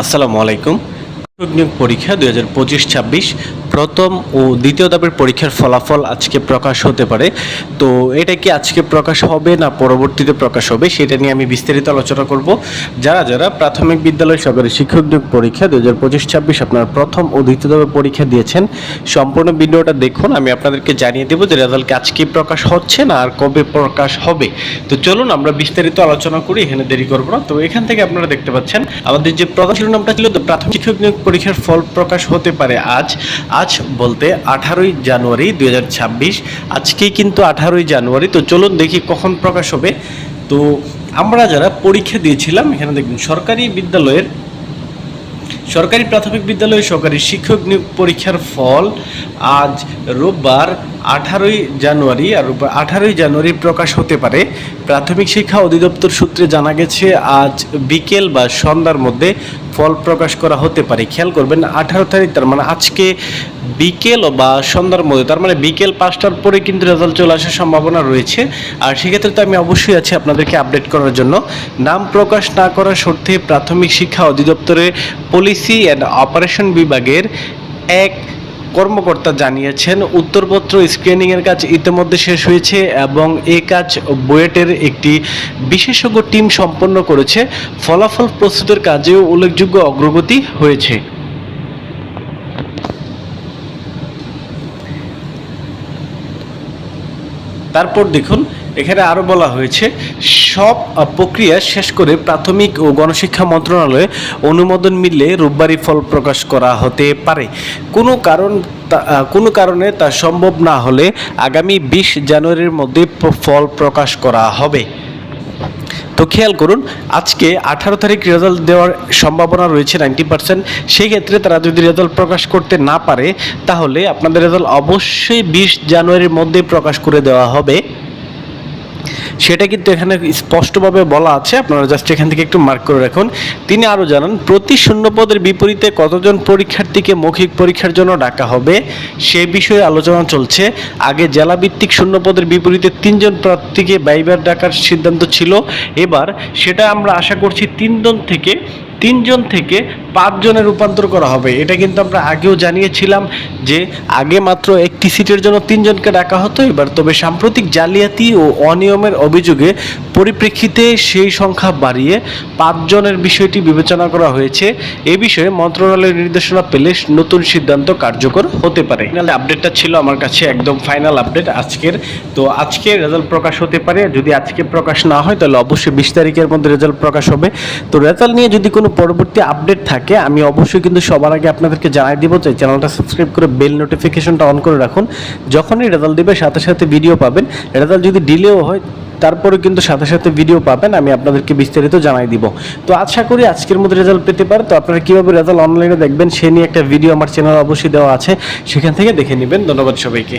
আসসালামু আলাইকুম। নিয়োগ পরীক্ষা দুই হাজার পঁচিশ ছাব্বিশ প্রথম ও দ্বিতীয় ধাপের পরীক্ষার ফলাফল আজকে প্রকাশ হতে পারে। তো এটা কি আজকে প্রকাশ হবে না পরবর্তীতে প্রকাশ হবে সেটা নিয়ে আমি বিস্তারিত আলোচনা করব। যারা যারা প্রাথমিক বিদ্যালয় সরকারি শিক্ষক নিয়োগ পরীক্ষা দুই হাজার পঁচিশ ছাব্বিশ আপনারা প্রথম ও দ্বিতীয় ধাপের পরীক্ষা দিয়েছেন, সম্পূর্ণ ভিডিওটা দেখুন, আমি আপনাদেরকে জানিয়ে দেবো যে রেজাল্ট আজকে প্রকাশ হচ্ছে না আর কবে প্রকাশ হবে। তো চলুন আমরা বিস্তারিত আলোচনা করি, এখানে দেরি করব না। তো এখান থেকে আপনারা দেখতে পাচ্ছেন, আমাদের যে প্রধান শিরোনামটা ছিল, তো প্রাথমিক শিক্ষক নিয়োগ পরীক্ষার ফল প্রকাশ হতে পারে আজ। আজ বলতে আঠারোই জানুয়ারি দুই আজকেই কিন্তু আঠারোই জানুয়ারি, তো চলুন দেখি কখন প্রকাশ হবে। তো আমরা যারা পরীক্ষা দিয়েছিলাম, এখানে দেখুন, সরকারি বিদ্যালয়ের, সরকারি প্রাথমিক বিদ্যালয়ে সরকারি শিক্ষক নিয়োগ পরীক্ষার ফল আজ রোববার আঠারোই জানুয়ারি, আর রোববার আঠারোই জানুয়ারি প্রকাশ হতে পারে। প্রাথমিক শিক্ষা অধিদপ্তর সূত্রে জানা গেছে, আজ বিকেল বা সন্ধ্যার মধ্যে ফল প্রকাশ করা হতে পারে। খেয়াল করবেন, আঠারো তারিখ তার মানে আজকে বিকেল বা সন্ধ্যার মধ্যে, তার মানে বিকেল পাঁচটার পরে কিন্তু রেজাল্ট চলে আসার সম্ভাবনা রয়েছে। আর সেক্ষেত্রে তো আমি অবশ্যই আছি আপনাদেরকে আপডেট করার জন্য। নাম প্রকাশ না করার শর্তে প্রাথমিক শিক্ষা অধিদপ্তরের পলিসি অ্যান্ড অপারেশন বিভাগের এক কর্মকর্তা জানিয়েছেন, উত্তরপত্র স্ক্রিনিংয়ের কাজ ইতিমধ্যে শেষ হয়েছে এবং এ কাজ বুয়েটের একটি বিশেষজ্ঞ টিম সম্পন্ন করেছে। ফলাফল প্রস্তুতের কাজেও উল্লেখযোগ্য অগ্রগতি হয়েছে। তারপর দেখুন এখানে আরও বলা হয়েছে, সব প্রক্রিয়া শেষ করে প্রাথমিক ও গণশিক্ষা মন্ত্রণালয়ে অনুমোদন মিললে রোববারই ফল প্রকাশ করা হতে পারে। কোনো কারণ কোনো কারণে তা সম্ভব না হলে আগামী বিশ জানুয়ারির মধ্যে ফল প্রকাশ করা হবে। তো খেয়াল করুন, আজকে আঠারো তারিখ রেজাল্ট দেওয়ার সম্ভাবনা রয়েছে নাইনটি পার্সেন্ট। সেই ক্ষেত্রে তারা যদি রেজাল্ট প্রকাশ করতে না পারে, তাহলে আপনাদের রেজাল্ট অবশ্যই বিশ জানুয়ারির মধ্যে প্রকাশ করে দেওয়া হবে। সেটা কিন্তু এখানে স্পষ্টভাবে বলা আছে। আপনারা জাস্ট এখান থেকে একটু মার্ক করে রাখুন। তিনি আরও জানান, প্রতি শূন্যপদের বিপরীতে কতজন পরীক্ষার্থীকে মৌখিক পরীক্ষার জন্য ডাকা হবে? সে বিষয়ে আলোচনা চলছে। আগে জেলাভিত্তিক শূন্যপদের বিপরীতে তিনজন প্রার্থীকে বাইবার ডাকার সিদ্ধান্ত ছিল। এবার সেটা আমরা আশা করছি তিনজন থেকে তিনজন থেকে পাঁচজনে রূপান্তর করা হবে। এটা কিন্তু আমরা আগেও জানিয়েছিলাম যে আগে মাত্র একটি সিটের জন্য তিনজনকে ডাকা হতো। এবার তবে সাম্প্রতিক জালিয়াতি ও অনিয়মের অভিযোগে পরিপ্রেক্ষিতে সেই সংখ্যা বাড়িয়ে পাঁচজনের বিষয়টি বিবেচনা করা হয়েছে। এ বিষয়ে মন্ত্রণালয়ের নির্দেশনা পেলে নতুন সিদ্ধান্ত কার্যকর হতে পারে। ফাইনাল আপডেটটা ছিল আমার কাছে একদম ফাইনাল আপডেট আজকের। তো আজকে রেজাল্ট প্রকাশ হতে পারে। যদি আজকে প্রকাশ না হয়, তাহলে অবশ্যই বিশ তারিখের মধ্যে রেজাল্ট প্রকাশ হবে। তো রেজাল্ট নিয়ে যদি কোনো পরবর্তী আপডেট থাকে আমি অবশ্যই কিন্তু সবার আগে আপনাদেরকে জানাই দিব যে চ্যানেলটা সাবস্ক্রাইব করে বেল নোটিফিকেশনটা অন করে রাখুন। যখনই রেজাল্ট দিবে, সাথে সাথে ভিডিও পাবেন। রেজাল্ট যদি ডিলেও হয় তারপরে কিন্তু সাথে সাথে ভিডিও পাবেন, আমি আপনাদেরকে বিস্তারিত জানাই দিব। তো আশা করি আজকের মধ্যে রেজাল্ট পেতে পারে তো আপনারা কীভাবে রেজাল্ট অনলাইনে দেখবেন, সে নিয়ে একটা ভিডিও আমার চ্যানেল অবশ্যই দেওয়া আছে। সেখান থেকে দেখে নেবেন। ধন্যবাদ সবাইকে।